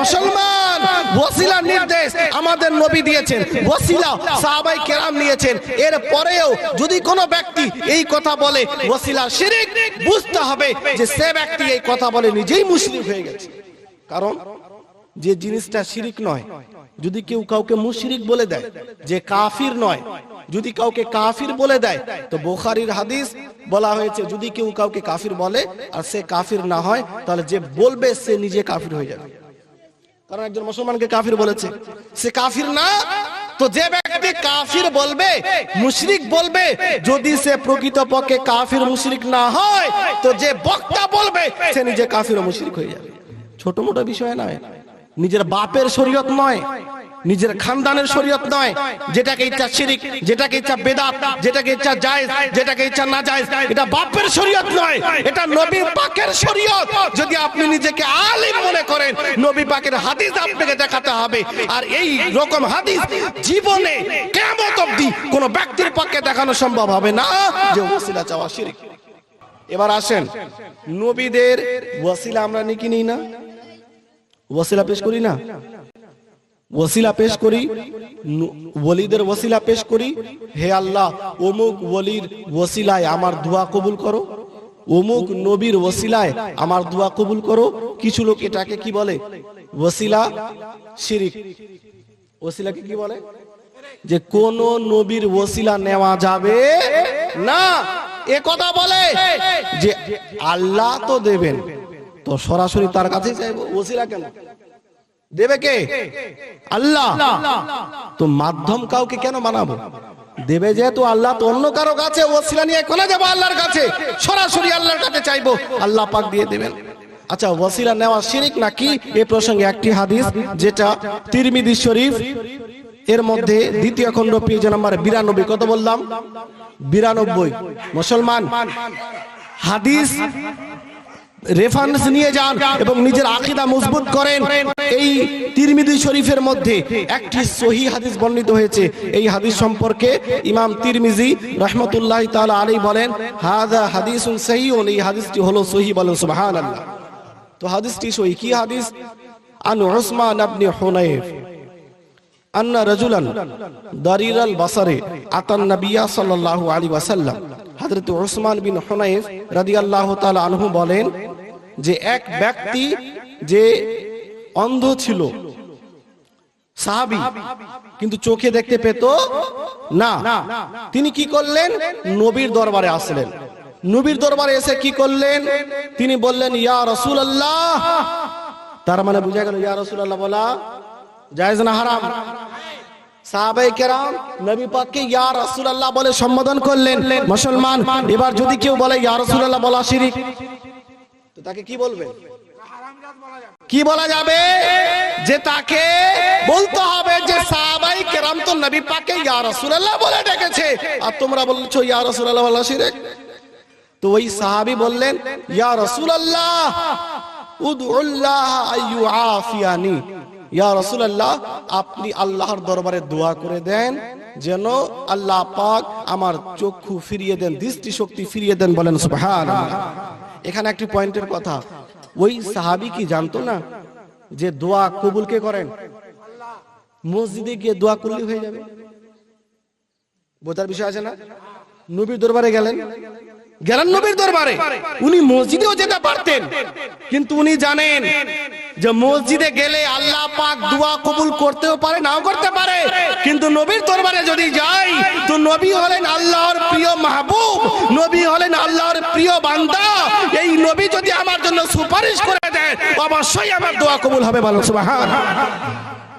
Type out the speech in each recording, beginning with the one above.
মুসলমান ওসিলা নির্দেশ আমাদের নবী দিয়েছেন ওসিলা সাহাবাই কেরাম নিয়েছেন। এর পরেও যদি কোনো ব্যক্তি এই কথা বলে ওসিলা শিরিক, বুঝতে হবে যে সে ব্যক্তি এই কথা বলে নিজেই মুসলিম হয়ে গেছে। কারণ যে জিনিসটা শিরিক নয়, যদি কেউ কাউকে মুশরিক বলে দেয়, যে কাফির নয়, যদি কাউকে কাফির বলে দেয়, তো বোখারির হাদিস বলা হয়েছে, যদি কেউ কাউকে কাফির বলে আর সে কাফির না হয়, তাহলে যে বলবে সে নিজে কাফির হয়ে যাবে। কারণ একজন মুসলমানকে কাফির বলেছে। সে কাফির না, তো যে ব্যক্তি কাফির বলবে, মুশরিক বলবে, যদি সে প্রকৃত পক্ষে কাফির মুশরিক না হয়, তো যে বক্তা বলবে, সে নিজে কাফির ও মুশরিক হয়ে যাবে। ছোট মোটো বিষয় নয়। নিজের বাপের শরীয়ত নয়। নিজের খানদানের শরীয়ত নয়, যেটাকে ইচ্ছা শিরিক, যেটাকে ইচ্ছা বেদাত, যেটাকে ইচ্ছা জায়েজ, যেটাকে ইচ্ছা না জায়েজ এটা বাপের শরীয়ত নয়, এটা নবী পাকের শরীয়ত। যদি আপনি নিজেকে আলিম মনে করেন, নবী পাকের হাদিস আপনাকে দেখাতে হবে। আর এই রকম হাদিস জীবনে কেমন অবধি কোন ব্যক্তির পক্ষে দেখানো সম্ভব হবে না যে ওসিলা চাওয়া শিরিক। এবার আসেন, নবীদের ওয়াসিলা আমরা নিকি নিই না? ওয়াসিলা পেশ করি না? ওসিলা পেশ করি ওলিদের ওসিলা পেশ করি। হে আল্লাহ, অমুক ওলির ওসিলায় আমার দোয়া কবুল করো। অমুক নবীর ওসিলায় আমার দোয়া কবুল করো। কিছু লোক এটাকে কি বলে? ওসিলা শিরিক। ওসিলাকে কি বলে? যে কোন নবীর ওসিলা নেওয়া যাবে না। এ কথা বলে যে আল্লাহ তো দেবেন। তো সরাসরি তার কাছে ওসিলা কেন? দেবে কে? আল্লাহ। তো মাধ্যম কাউকে কেন বানাবো? দেবে যেহেতু আল্লাহ তো অন্য কারও কাছে ওসিলা নিয়ে কোনে যাব আল্লাহর কাছে? সরাসরি আল্লাহর কাছে চাইব। আল্লাহ পাক দিয়ে দেবেন। আচ্ছা ওসিলা নেওয়া শিরিক নাকি? এ প্রসঙ্গে একটি হাদিস যেটা তিরমিদি শরীফ এর মধ্যে দ্বিতীয় খণ্ড পেজ নাম্বার বিরানব্বই কত বললাম? বিরানব্বই। মুসলমান হাদিস রেফারেন্স নিয়ে যান এবং নিজের আকিদা মজবুত করেন এই তিরমিদি শরীফের মধ্যে একটি সহি হাদিস বর্ণিত হয়েছে এই হাদিস সম্পর্কে ইমাম তিরমিজি রহমতুল্লাহ তাআলা আলী বলেন হাদা হাদিসুন সহিউন এই হাদিসটি হলো সহি বলেন সুবহানাল্লাহ তো হাদিসটি সহি কি হাদিস আন উসমান ইবনে হুনাইফ أن رجلا ضرير البصر أتى النبي صلى الله عليه وسلم হযরত উসমান বিন হুনাইফ রাদিয়াল্লাহু তাআলা আনহু বলেন যে এক ব্যক্তি যে অন্ধ ছিল, সাহাবী, কিন্তু চোখে দেখতে পেত না। তিনি কি করলেন? নবীর দরবারে আসলেন। নবীর দরবারে এসে কি করলেন? তিনি বললেন, ইয়া রসুল আল্লাহ তার মানে বুঝা গেল, ইয়া রসুল আল্লাহ বলা জায়েজ না হারাম। সাহাবাই কেরাম নবী পাককে বলে সম্বোধন করলেন। মুসলমান, এবার যদি কেউ বলে, ইয়া বলা শিরিক। তাকে কি বলবে? কি বলা যাবে? যে তাকে বলতে হবে যে সাহাবাই কেরাম তো নবী পাককে ইয়া রাসূলুল্লাহ বলে ডেকেছে। আর তোমরা বলছো ইয়া রাসূলুল্লাহ বলা শিরিক। তো ওই সাহাবী বললেন, ইয়া রাসূলুল্লাহ, উদউল্লাহ আইয়ু আফিয়ানি। ইয়া রাসূলুল্লাহ, আপনি আল্লাহর দরবারে দোয়া করে দেন। যেন আল্লাহ পাক আমার চক্ষু ফিরিয়ে দেন দৃষ্টি শক্তি ফিরিয়ে দেন বলেন এখানে একটি পয়েন্টের কথা। ওই সাহাবি কি জানতো না যে দোয়া কবুল কে করেন? মসজিদে গিয়ে দোয়া করলে হয়ে যাবে। বোঝার বিষয় আছে না? নবীর দরবারে গেলেন। গেলেন নবীর দরবারে। উনি মসজিদেও যেতে পারতেন। কিন্তু উনি জানেন যে মসজিদে গেলে আল্লাহ পাক দোয়া কবুল করতেও পারে, নাও করতে পারে। কিন্তু নবীর দরবারে যদি যাই, তো নবী হলেন আল্লাহর প্রিয় মাহবুব, নবী হলেন আল্লাহর প্রিয় বান্দা। এই নবী যদি আমার জন্য সুপারিশ করে দেয়, অবশ্যই আমার দোয়া কবুল হবে সুবহান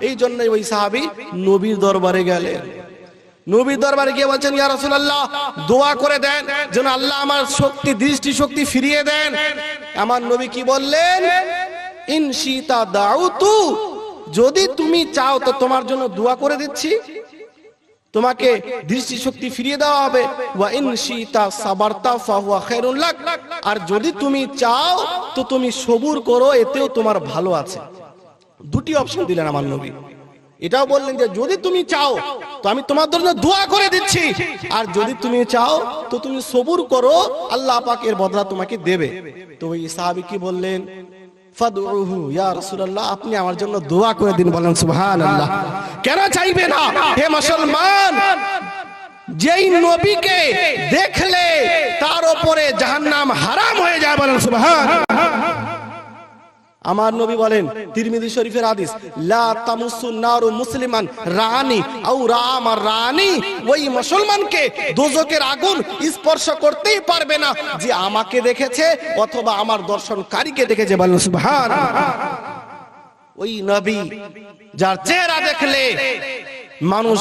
এই জন্যই ওই সাহাবী নবীর দরবারে গেলেন। নবীর দরবারে গিয়ে বলছেন, ইয়া রাসূলুল্লাহ, দোয়া করে দেন, যেন আল্লাহ আমার শক্তি দৃষ্টি শক্তি ফিরিয়ে দেন। আমার নবী কি বললেন? ইনশিতা দাউতু যদি তুমি চাও, তো তোমার জন্য দোয়া করে দিচ্ছি। তোমাকে দৃষ্টি শক্তি ফিরিয়ে দেওয়া হবে। আর যদি তুমি চাও, তো তুমি সবুর করো, এতেও তোমার ভালো আছে। দুটি অপশন দিলেন আমার নবী। এটাও বললেন যে, যদি তুমি চাও, তো আমি তোমার জন্য দোয়া করে দিচ্ছি। আর যদি তুমি চাও, তো তুমি সবুর করো, আল্লাহ পাক এর বদলা তোমাকে দেবে। তো ওই সাহাবী কি বললেন? আপনি আমার জন্য দোয়া করে দিন কেন চাইবে না? যেই দেখলে তার উপরে জাহান্নাম হারাম হয়ে যায়, বলেন সুবহান আমার নবী বলেন তিরমিদি শরীফের আদিস লা তামুসুন নারু মুসলিমান রানি আও রামার রানি ওই মুসলমানকে দোজকের আগুন স্পর্শ করতেই পারবে না যে আমাকে দেখেছে অথবা আমার দর্শনকারীকে দেখেছে। বলেন সুবহান ওই নবী যার চেহারা দেখলে মানুষ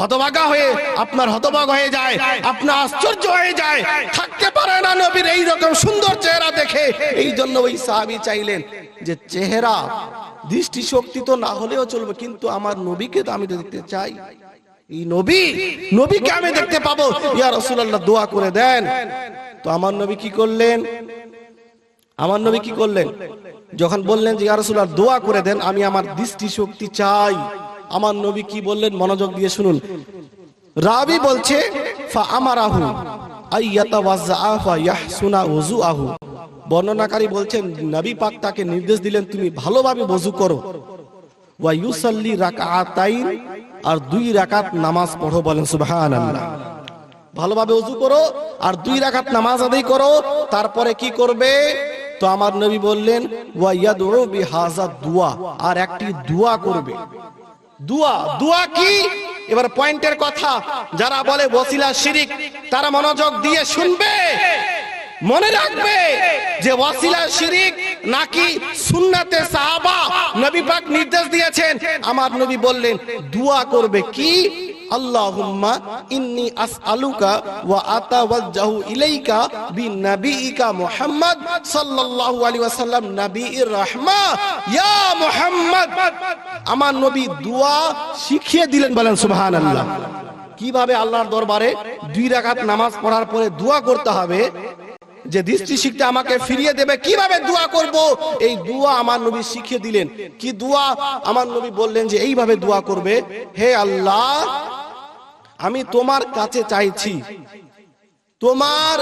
হতবাগা হয়ে আপনার হতবাগ হয়ে যায় আপনার আশ্চর্য হয়ে যায়। থাকতে পারে না নবীর এই রকম সুন্দর চেহারা দেখে। এই জন্য ওই সাহাবি চাইলেন যে চেহারা দৃষ্টি শক্তি তো না হলেও চলবে, কিন্তু আমার নবীকে তো আমি দেখতে চাই। এই নবী, নবীকে আমি দেখতে পাবো। ইয়া রাসূলুল্লাহ, দোয়া করে দেন। তো আমার নবী কি করলেন? আমার নবী কি করলেন? যখন বললেন যে, ইয়া রাসূলুল্লাহ, দোয়া করে দেন, আমি আমার দৃষ্টি শক্তি চাই। আমার নবী কি বললেন? মনোযোগ দিয়ে শুনুন। রাবি বলছে আমারাহু ওযুআহু। বর্ণনাকারী বলছেন, নবী পাক তাকে নির্দেশ দিলেন, তুমি ভালোভাবে ওযু করো। ওয়া ইউসাল্লি রাকাতাইন আর দুই রাকাত নামাজ পড়ো বলেন, সুবহানাল্লাহ। ভালোভাবে ওযু করো, আর দুই রাকাত নামাজ আদায় করো। তারপরে কি করবে? তো আমার নবী বললেন, ওয়া ইয়াদউ বিহাযা দুয়া, আর একটি দুয়া করবে। দুয়া দুয়া কি? এবার পয়েন্টের কথা, যারা বলে বসিলা শিরিক, তারা মনোযোগ দিয়ে শুনবে, মনে রাখবে যে ওয়াসিলা শিরিক নাকি সুন্নাতে সাহাবা নবী পাক নির্দেশ দিয়েছেন। আমার নবী বললেন, দোয়া করবে কি? আল্লাহুম্মা ইন্নি আসআলুকা ওয়া আতাওয়াজ্জাহু ইলাইকা বিনাবিয়িকা মুহাম্মদ সাল্লাল্লাহু আলাইহি ওয়াসাল্লাম নবীর রাহমা। ইয়া মুহাম্মদ। আমার নবী দোয়া শিখিয়ে দিলেন বলেন, সুবহানাল্লাহ। কীভাবে আল্লাহর দরবারে দুই রাকাত নামাজ পড়ার পরে দোয়া করতে হবে? যে দৃষ্টি শিখতে আমাকে ফিরিয়ে দেবে, কীভাবে দোয়া করব? এই দোয়া আমার নবী শিখিয়ে দিলেন। কি দোয়া? আমার নবী বললেন যে, এইভাবে দোয়া করবে, হে আল্লাহ আমি তোমার কাছে চাইছি। তোমার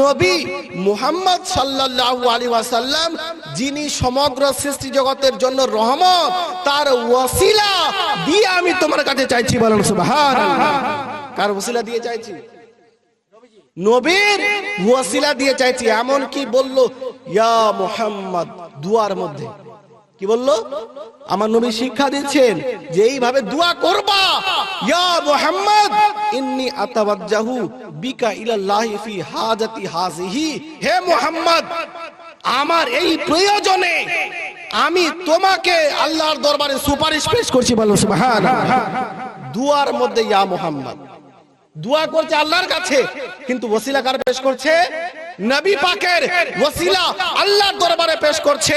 নবী মুহাম্মদ সাল্লাল্লাহু আলাইহি ওয়াসাল্লাম, যিনি সমগ্র সৃষ্টি জগতের জন্য রহমত, তার ওয়াসিলা দিয়ে আমি তোমার কাছে চাইছি বলেন সুবহানাল্লাহ। কার ওয়াসিলা দিয়ে চাইছি? নবীর ওয়াসিলা দিয়ে চাইছি। এমন কি বলল, ইয়া মুহাম্মদ, দুয়ার মধ্যে। কি বলল? আমার নবী শিক্ষা দিচ্ছেন যে এইভাবে দোয়া করবা। ইয়া মুহাম্মদ, ইন্নি আতাওয়াজ্জাহু বিকা ইলাল্লাহি ফি হাজাতি হাজিহি হে মুহাম্মদ, আমার এই প্রয়োজনে আমি তোমাকে আল্লাহর দরবারে সুপারিশ পেশ করছি বলো, সুবহানাল্লাহ। দুয়ার মধ্যে ইয়া মুহাম্মদ। দোয়া করছে আল্লাহর কাছে, কিন্তু ওসিলা কার পেশ করছে? নবী পাকের ওসিলা আল্লাহর দরবারে পেশ করছে।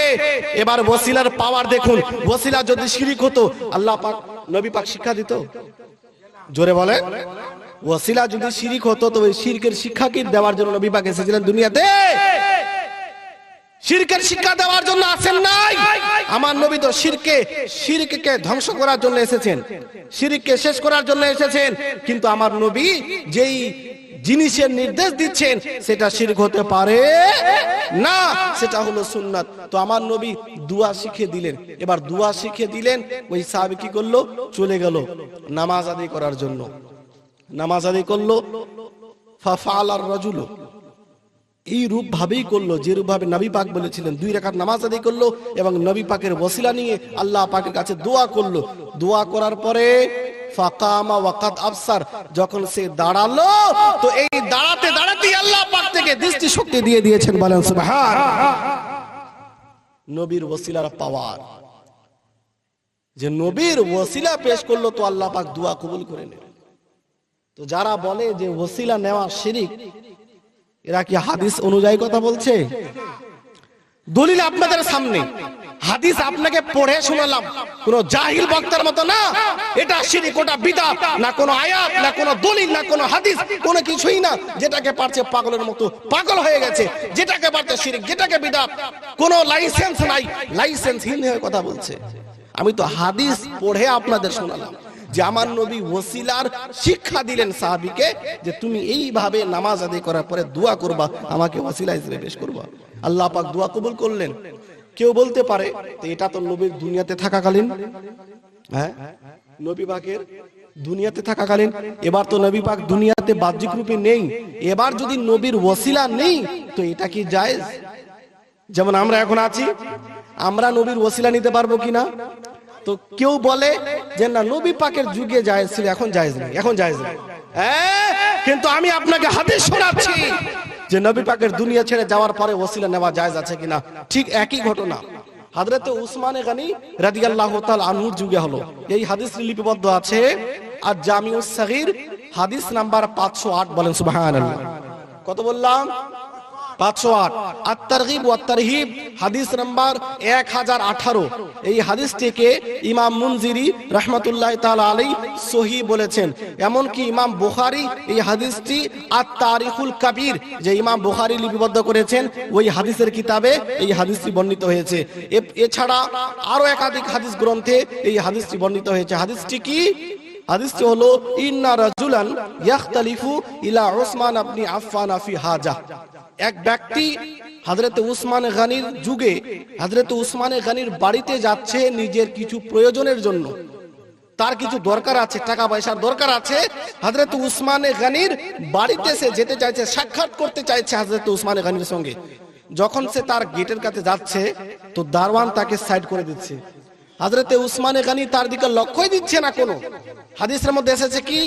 এবার ওসিলার পাওয়ার দেখুন। ওসিলা যদি শিরিক হতো, আল্লাহ পাক, নবী পাক শিক্ষা দিত। জোরে বলে। ওসিলা যদি শিরিক হতো তো ওই শিরকের শিক্ষা কি দেওয়ার জন্য নবী পাক এসেছিলেন দুনিয়াতে? শিরকের শিক্ষা দেওয়ার জন্য আসেন নাই। আমার নবী তো শিরকে শিরকে ধ্বংস করার জন্য এসেছেন। শিরকে শেষ করার জন্য এসেছেন। কিন্তু আমার নবী যেই জিনিসের নির্দেশ দিচ্ছেন, সেটা শিরক হতে পারে না, সেটা হলো সুন্নাত। তো আমার নবী দুয়া শিখে দিলেন, এবার দুয়া শিখে দিলেন, ওই সাহাবী কি করল? চলে গেল নামাজ আদায় করার জন্য। নামাজ আদায় করল ফাফাল আর রজুলো। এই রূপ ভাবেই করল, যে রূপ ভাবে নবী পাক বলেছিলেন। দুই রাকাত নামাজ আদায় করল এবং নবী পাকের বসিলা নিয়ে আল্লাহ পাকের কাছে দোয়া করল। দোয়া করার পরে ফাকামা ওয়াকাত আফসার যখন সে দাঁড়াল, তো এই দাঁড়াতে দাঁড়াতে আল্লাহ পাক থেকে দৃষ্টি শক্তি দিয়ে দিয়েছেন, বলেন সুবহান। নবীর ওসিলার পাওয়ার। যে নবীর ওসিলা পেশ করল, তো আল্লাহ পাক দোয়া কবুল করে নেবেন তো যারা বলে যে ওসিলা নেওয়া শিরিক, এরা কি হাদিস অনুযায়ী কথা বলছে? দলিল আপনাদের সামনে। হাদিস আপনাকে পড়ে শোনালাম। কোন জাহিল বক্তার মতো না। এটা শিরিক, ওটা বিদাত। না কোনো আয়াত, না কোনো দলিল, না কোনো হাদিস, কোনো কিছুই না। যেটাকে পারছে পাগলের মতো। পাগল হয়ে গেছে। যেটাকে পারছে শিরিক, যেটাকে বিদাত। কোনো লাইসেন্স নাই। লাইসেন্সহীন হয়ে কথা বলছে। আমি তো হাদিস পড়ে আপনাদের শোনালাম। যে আমার নবী ওসিলার শিক্ষা দিলেন সাহাবিকে যে তুমি এইভাবে নামাজ আদায় করার পরে দোয়া করবা, আমাকে ওসিলা হিসেবে পেশ করবা। আল্লাহ পাক দোয়া কবুল করলেন। কেউ বলতে পারে এটা তো নবীর দুনিয়াতে থাকাকালীন। হ্যাঁ? নবী পাকের দুনিয়াতে থাকাকালীন। এবার তো নবী পাক দুনিয়াতে বাহ্যিক রূপে নেই। এবার যদি নবীর ওসিলা নেই, তো এটা কি জায়েজ? যেমন আমরা এখন আছি, আমরা নবীর ওসিলা নিতে পারব কিনা? তো কেউ বলে যে না নবী পাকের যুগে জায়েজ ছিল এখন জায়েজ নেই এখন জায়েজ নেই। হ্যাঁ, কিন্তু আমি আপনাকে হাদিস শোনাচ্ছি যে নবী পাকের দুনিয়া ছেড়ে যাওয়ার পরে ওসিলা নেওয়া জায়েজ আছে কিনা। ঠিক একই ঘটনা। হযরত উসমানে গানি রাদিয়াল্লাহু তাআলা আনহুর যুগে হলো। এই হাদিস লিপিবদ্ধ আছে আর জামিউস সাগীর হাদিস নাম্বার 508 বলেন সুবহানাল্লাহ। কত বললাম? পাঁচশো আট আর তারগিব হাদিস নাম্বার এক হাজার আঠারো। এই হাদিসটিকে ইমাম মুনজিরি রহমতুল্লাহ তাআলা আলী সহি বলেছেন। এমনকি ইমাম বুখারী এই হাদিসটি আর কাবির, যে ইমাম বুখারী লিপিবদ্ধ করেছেন, ওই হাদিসের কিতাবে এই হাদিসটি বর্ণিত হয়েছে। এছাড়া আরও একাধিক হাদিস গ্রন্থে এই হাদিসটি বর্ণিত হয়েছে। হাদিসটি কি? হাদিসটি হলো, ইন্না রাজুলান ইয়াখতালিফু ইলা উসমান আপনি আফফান ফি হাজা। এক ব্যক্তি হযরত উসমান গানির যুগে হযরত উসমান গানির বাড়িতে যাচ্ছে নিজের কিছু প্রয়োজনের জন্য। তার কিছু দরকার আছে টাকা পয়সার দরকার আছে। হযরত উসমান গানির বাড়িতে সে যেতে চাইছে, সাক্ষাৎ করতে চাইছে হযরত উসমান গানির সঙ্গে। যখন সে তার গেটের কাছে যাচ্ছে, তো দারওয়ান তাকে সাইড করে দিচ্ছে। হযরতে উসমান গানি তার দিকে লক্ষ্যই দিচ্ছে না কোনো। হাদিসের মধ্যে এসেছে কি?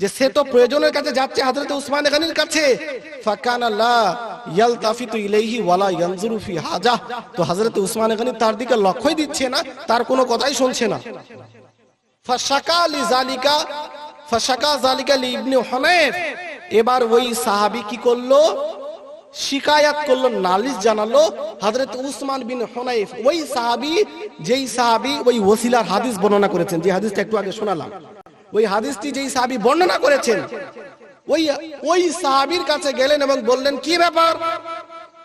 যে সে তো প্রয়োজনের কাছে যাচ্ছে হযরত উসমান গানির কাছে। তো উসমান গানি তার দিকে লক্ষ্যই দিচ্ছে না, তার কোনো কথাই শুনছে না। এবার ওই সাহাবী কি করল? শিকায়াত করল, নালিশ জানালো হযরত উসমান বিন হুনাইফ। ওই সাহাবী, যেই সাহাবী ওই ওসিলার হাদিস বর্ণনা করেছেন। যে হাদিসটা একটু আগে শোনালাম। ওই হাদিসটি যেই সাহাবী বর্ণনা করেছেন, ওই ওই সাহাবীর কাছে গেলেন এবং বললেন, কি ব্যাপার?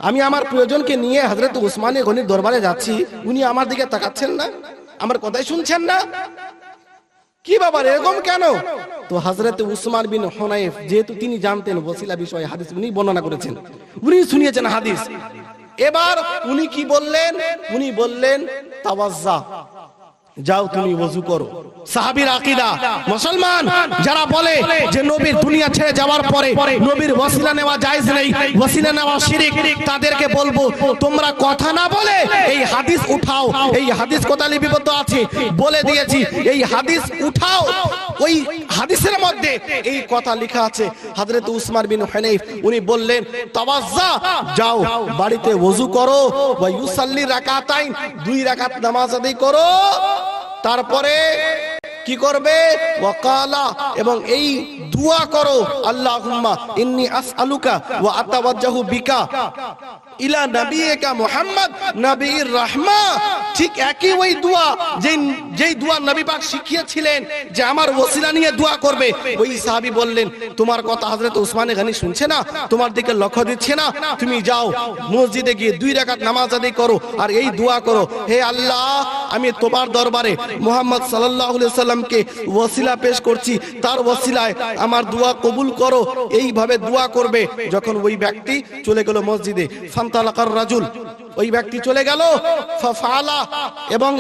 আমি আমার প্রয়োজনকে নিয়ে হযরত উসমানে গনির দরবারে যাচ্ছি, উনি আমার দিকে তাকাচ্ছেন না, আমার কথাই শুনছেন না। কি ব্যাপার, এরকম কেন? তো হজরত উসমান বিন হোনাইফ, যেহেতু তিনি জানতেন ওসিলা বিষয়ে হাদিস, উনি বর্ণনা করেছেন। উনি শুনিয়েছেন হাদিস। এবার উনি কি বললেন? উনি বললেন, তাওয়াজ্জা। যাও তুমি ওযু করো। মুসলমান, যারা বলে যে নবীর দুনিয়া ছেড়ে যাওয়ার পরে নবীর ওসিলা নেওয়া জায়েজ নেই ওসিলা নেওয়া শিরিক, তাদেরকে বলব, তোমরা কথা না বলে এই হাদিস উঠাও, এই হাদিস লিপিবদ্ধ আছে? বলে দিয়েছি, এই হাদিস উঠাও। ওই হাদিসের মধ্যে এই কথা লেখা আছে, হযরত উসমান বিন হুনাইফ, উনি বললেন, তাওয়াজ্জা, যাও, বাড়িতে ওযু করো, ওয়া ইউসাল্লি রাকাতাইন, দুই রাকাত নামাজ আদায় করো। তারপরে কি করবে? ওয়াকালা এবং এই দোয়া করো আল্লাহুম্মা ইন্নী আসআলুকা ওয়া আতাওয়াজ্জাহু বিকা। ইলা নবিয়িকা মুহাম্মদ, নবীর রাহমা। ঠিক একই ওই দোয়া যেই যেই দোয়া নবী পাক শিখিয়েছিলেন যে আমার ওসিলা নিয়ে দোয়া করবে। ওই সাহাবী বললেন, তোমার কথা হযরত উসমানে গনি শুনছে না? তোমার দিকে লক্ষ্য দিচ্ছে না? তুমি যাও, মসজিদে গিয়ে দুই রাকাত নামাজ আদায় করো আর এই দোয়া করো। হে আল্লাহ, আমি তোমার দরবারে মুহাম্মদ সাল্লাল্লাহু আলাইহি সাল্লামকে ওসিলা পেশ করছি। তার ওসিলায় আমার দোয়া কবুল করো। এইভাবে দোয়া করবে যখন ওই ব্যক্তি চলে গেল মসজিদে। এবং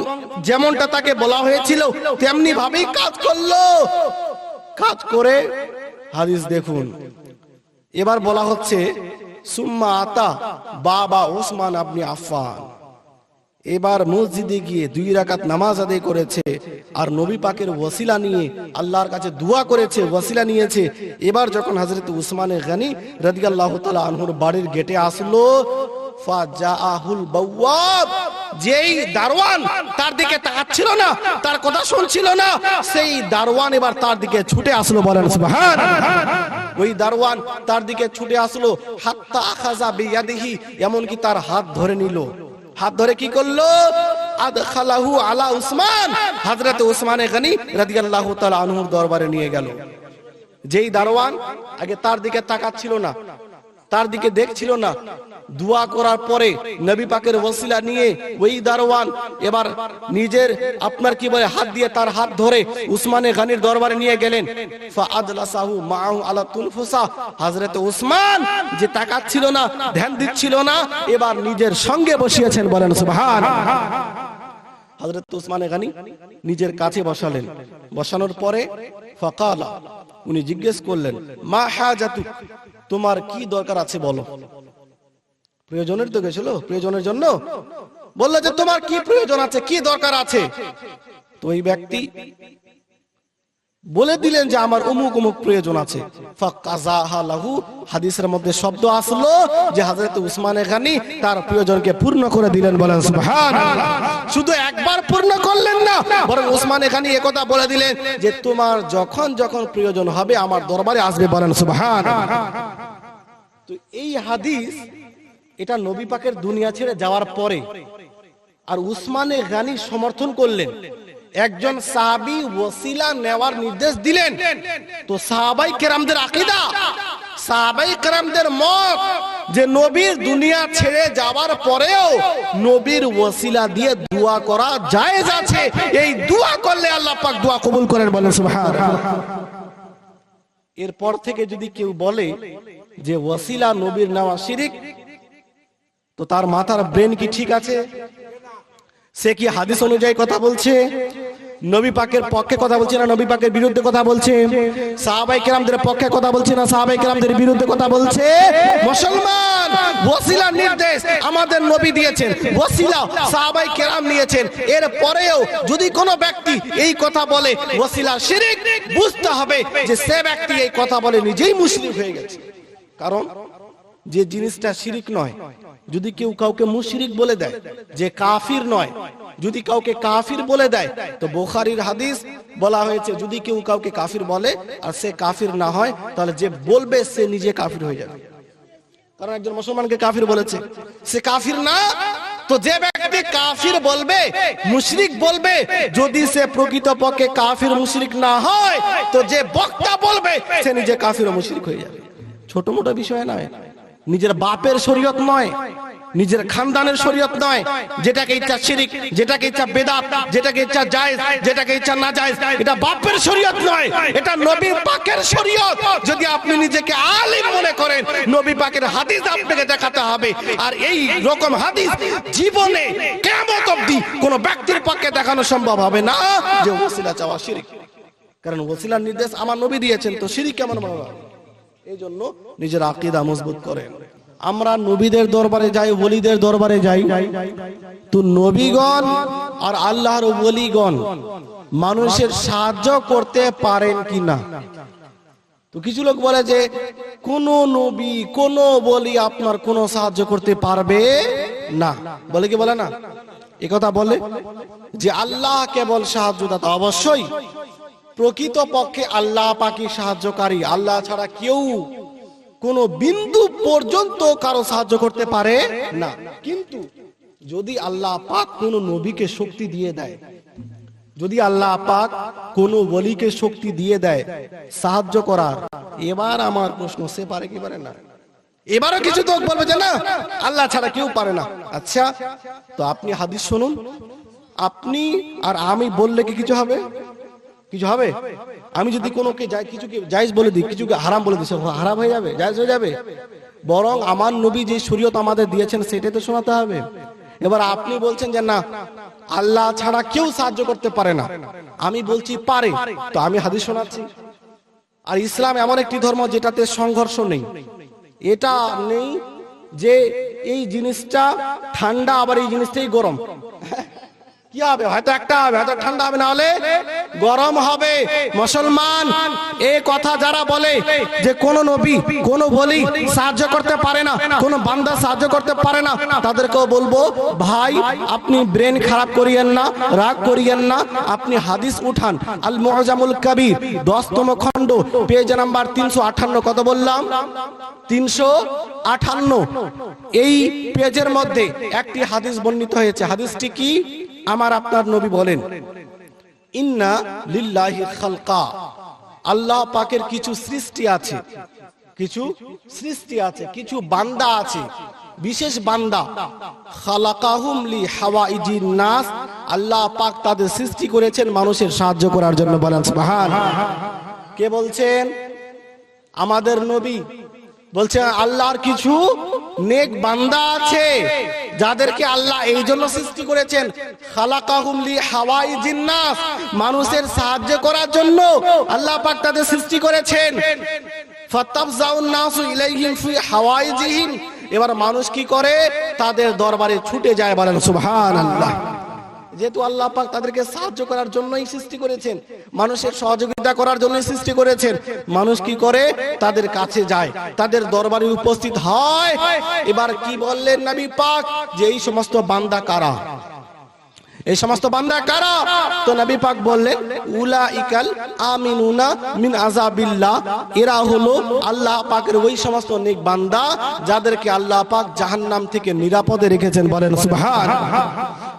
যেমনটা তাকে বলা হয়েছিল তেমনি ভাবেই কাজ করল। কাজ করে হাদিস দেখুন। এবার বলা হচ্ছে, সুম্মা আতা বাবা ওসমান আপনি আফফান। এবার মসজিদে গিয়ে দুই রাকাত নামাজ আদায় করেছে আর নবী পাকের ওসিলা নিয়ে আল্লাহর কাছে দোয়া করেছে ওসিলা নিয়েছে। এবার যখন হযরত উসমানে গানি রাদিয়াল্লাহু তাআলা আনহুর বাড়ির গেটে আসলো যেই দারওয়ান তার দিকে তাকাচ্ছিল না, তার কথা শুনছিল না, সেই দারওয়ান এবার তার দিকে ছুটে আসলো বলেন ওই দারওয়ান তার দিকে ছুটে আসলো, হাত্তা আখাজা বিয়াদিহি, এমনকি তার হাত ধরে নিল। হাত ধরে কি করল? আদখালাহু আলা উসমান। হযরত উসমানে গনি রাদিয়াল্লাহু তাআলা আনহুর দরবারে নিয়ে গেল। যেই দারোয়ান আগে তার দিকে তাকাচ্ছিল না তার দিকে দেখছিল না। দোয়া করার পরে নবী পাকের ওসিলা নিয়ে ওই দারোয়ান এবার নিজের আপনার কি বলে হাত দিয়ে তার হাত ধরে উসমানে গানির দরবারে নিয়ে গেলেন। ফাআদলাসাহু মাআহু আলা তুনফুসা হযরত উসমান যে তাকাচ্ছিল না, ধ্যান দিচ্ছিল না, এবার নিজের সঙ্গে বসিয়েছেন বলেন সুবহান হযরত উসমানে গানি নিজের কাছে বসালেন। বসানোর পরে ফাকালা, উনি জিজ্ঞেস করলেন, মা হাজাতু তোমার কি দরকার আছে বলো? প্রয়োজনের তো গেছিল, প্রয়োজনের জন্য? বলল যে তোমার কি প্রয়োজন আছে, কি দরকার আছে? তো ওই ব্যক্তি বলে দিলেন যে আমার অমুক অমুক প্রয়োজন আছে। হাদিসের মধ্যে শব্দ আসলো যে হযরত উসমানে গানি তার প্রয়োজনকে পূর্ণ করে দিলেন বলেন শুধু একবার পূর্ণ করলেন না, বরং উসমানে গানি একথা বলে দিলেন যে তোমার যখন যখন প্রয়োজন হবে আমার দরবারে আসবে বলেন, সুবহানাল্লাহ। তো এই হাদিস, এটা নবী পাকের দুনিয়া ছেড়ে যাওয়ার পরে আর উসমানে গানি সমর্থন করলেন। একজন সাহাবি ওসিলা নেওয়ার নির্দেশ দিলেন। তো সাহাবাই কেরামদের আকিদা, সাহাবাই কেরামদের মত যে নবীর দুনিয়া ছেড়ে যাওয়ার পরেও নবীর ওসিলা দিয়ে দোয়া করা জায়েজ আছে। এই দোয়া করলে আল্লাহ পাক দোয়া কবুল করেন বলেন, সুবহানাল্লাহ। এরপর থেকে যদি কেউ বলে যে ওসিলা নবীর নেওয়া শিরিক, তো তার মাথার ব্রেন কি ঠিক আছে? সে কি হাদিস অনুযায়ী কথা বলছে? নবী পাকের পক্ষে কথা বলছে না নবী পাকের বিরুদ্ধে কথা বলছে? সাহাবাই কেরামদের পক্ষে কথা বলছে না সাহাবাই কেরামদের বিরুদ্ধে কথা বলছে? মুসলমান ওসিলা নির্দেশ আমাদের নবী দিয়েছেন ওসিলা সাহাবাই কেরাম নিয়েছেন। এর পরেও যদি কোনো ব্যক্তি এই কথা বলে ওসিলা শিরিক, বুঝতে হবে যে সে ব্যক্তি এই কথা বলে নিজেই মুসলিম হয়ে গেছে। কারণ যে জিনিসটা শিরিক নয়, যদি কেউ কাউকে মুশরিক বলে দেয়, যে কাফির নয়, যদি কাউকে কাফির বলে দেয়, তো বোখারির হাদিস বলা হয়েছে, যদি কেউ কাউকে কাফির বলে আর সে কাফির না হয়, তাহলে যে বলবে সে নিজে কাফির হয়ে যাবে। কারণ একজন মুসলমানকে কাফির বলেছে, সে কাফির না, তো যে ব্যক্তি কাফির বলবে, মুশরিক বলবে, যদি সে প্রকৃতপক্ষে কাফির মুশরিক না হয়, তো যে বক্তা বলবে, সে নিজে কাফির ও মুশরিক হয়ে যাবে। ছোট মোটো বিষয় নয়। নিজের বাপের শরীয়ত নয়, নিজের খানদানের শরীয়ত নয়, যেটাকে ইচ্ছা শিরিক, যেটাকে ইচ্ছা বেদাত, যেটাকে ইচ্ছা জায়েজ, যেটাকে ইচ্ছা না জায়েজ, এটা বাপের শরীয়ত নয়, এটা নবী পাকের শরীয়ত। যদি আপনি নিজেকে আলিম মনে করেন, নবী পাকের হাদিস আপনাকে দেখাতে হবে। আর এই রকম হাদিস জীবনে কেমন অবধি কোন ব্যক্তির পক্ষে দেখানো সম্ভব হবে না যে ওসিলা চাওয়া শিরিক। কারণ ওসিলার নির্দেশ আমার নবী দিয়েছেন, তো শিরিক কেমন বাবা এই জন্য নিজের আকিদা মজবুত করেন। আমরা নবীদের দরবারে যাই বলিদের দরবারে যাই। তো নবীগণ আর আল্লাহর বলিগণ মানুষের সাহায্য করতে পারেন কি না তো কিছু লোক বলে যে, কোন নবী, কোন বলি আপনার কোনো সাহায্য করতে পারবে না। বলে কি বলে না? কথা বলে যে আল্লাহ কেবল সাহায্য সাহায্যদাতা অবশ্যই প্রকৃত পক্ষে আল্লাহ পাকি সাহায্যকারী। আল্লাহ ছাড়া কেউ কোন বিন্দু পর্যন্ত কারও সাহায্য করতে পারে না। কিন্তু যদি আল্লাহ পাক কোন নবীকে শক্তি দিয়ে দেয়, যদি আল্লাহ পাক কোন বলিকে শক্তি দিয়ে দেয় সাহায্য করার, এবার আমার প্রশ্ন, সে পারে কি পারে না? এবারও কিছু তো বলবে যে না, আল্লাহ ছাড়া কেউ পারে না। আচ্ছা তো আপনি হাদিস শুনুন। আপনি আর আমি বললে কি কিছু হবে? কিছু হবে? আমি যদি কোনোকে যাই, কিছুকে জায়েজ বলে দিই, কিছুকে হারাম বলে দিই হারাম হয়ে যাবে, জায়েজ হয়ে যাবে। বরং আমার নবী যে শরীয়ত আমাদের দিয়েছেন, সেটাই তো শোনাতে হবে। এবার আপনি বলছেন যে, না, আল্লাহ ছাড়া কেউ সাহায্য করতে পারে না। আমি বলছি, পারে। তো আমি হাদিস শোনাচ্ছি। আর ইসলাম এমন একটি ধর্ম যেটাতে সংঘর্ষ নেই। এটা নেই যে এই জিনিসটা ঠান্ডা, আবার এই জিনিসটাই গরম। কি হবে? হয়তো একটা হবে, হয়তো ঠান্ডা হবে না হলে গরম হবে। মুসলমান এই কথা যারা বলে যে কোন নবী, কোন বলি সাহায্য করতে পারে না, কোন বান্দা সাহায্য করতে পারে না, তাদেরকেও বলব, ভাই, আপনি ব্রেন খারাপ করিয়েন না, রাগ করিয়েন না, আপনি হাদিস উঠান। আল মুআজামুল কবির, দশতম খণ্ড, পেজ নাম্বার তিনশো আঠান্ন, কত বললাম? তিনশো আঠান্ন। এই পেজের মধ্যে একটি হাদিস বর্ণিত হয়েছে। হাদিসটি কি? আমার আপনার নবী বলেন, ইন্না লিল্লাহি খালকা। আল্লাহ পাকের কিছু সৃষ্টি আছে, কিছু সৃষ্টি আছে, কিছু বান্দা আছে, বিশেষ বান্দা। খালাকাহুম লি হাওয়াইজিন নাস। আল্লাহ পাক তাদের সৃষ্টি করেছেন মানুষের সাহায্য করার জন্য বলেন কে বলছেন? আমাদের নবী বলছে, আল্লাহর কিছু নেক বান্দা আছে যাদেরকে আল্লাহ এই জন্য সৃষ্টি করেছেন। হাওয়াই জিন্নাস। মানুষের সাহায্য করার জন্য আল্লাহ পাক তাদের সৃষ্টি করেছেন। এবার মানুষ কি করে? তাদের দরবারে ছুটে যায় বলেন, সুবহানাল্লাহ। যেহেতু আল্লাহ পাক তাদেরকে সাহায্য করার জন্যই সৃষ্টি করেছেন, মানুষের সহযোগিতা করার জন্যই সৃষ্টি করেছেন, মানুষ কি করে? তাদের কাছে যায়, তাদের দরবারে উপস্থিত হয়। এবার কি বললেন নবী পাক? যে এই সমস্ত বান্দা কারা? এই সমস্ত বান্দা কারা? তো নবী পাক বললেন উলা উলাইকাল আমিনুনা মিন আযাবিল্লাহ, এরা হলো আল্লাহ পাকের ওই সমস্ত নেক বান্দা, যাদেরকে আল্লাহ পাক জাহান্নাম থেকে নিরাপদে রেখেছেন বলেন সুবহান।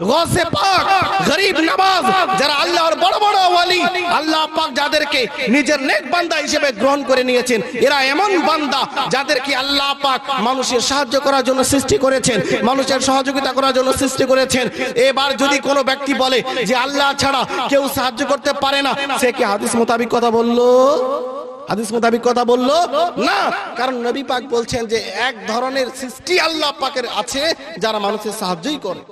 গসে পাক, গরিব নওয়াজ যারা আল্লাহর বড় বড় ওয়ালি, আল্লাহ পাক যাদেরকে নিজের নেক বান্দা হিসেবে গ্রহণ করে নিয়েছেন, এরা এমন বান্দা যাদেরকে আল্লাহ পাক মানুষের সাহায্য করার জন্য সৃষ্টি করেছেন, মানুষের সহযোগিতা করার জন্য সৃষ্টি করেছেন। এবার যদি কোনো ব্যক্তি বলে যে আল্লাহ ছাড়া কেউ সাহায্য করতে পারে না, সে কি হাদিস মোতাবিক কথা বলল? হাদিস মোতাবিক কথা বলল? না, কারণ নবী পাক বলছেন যে এক ধরনের সৃষ্টি আল্লাহ পাকের আছে, যারা মানুষের সাহায্যই করে।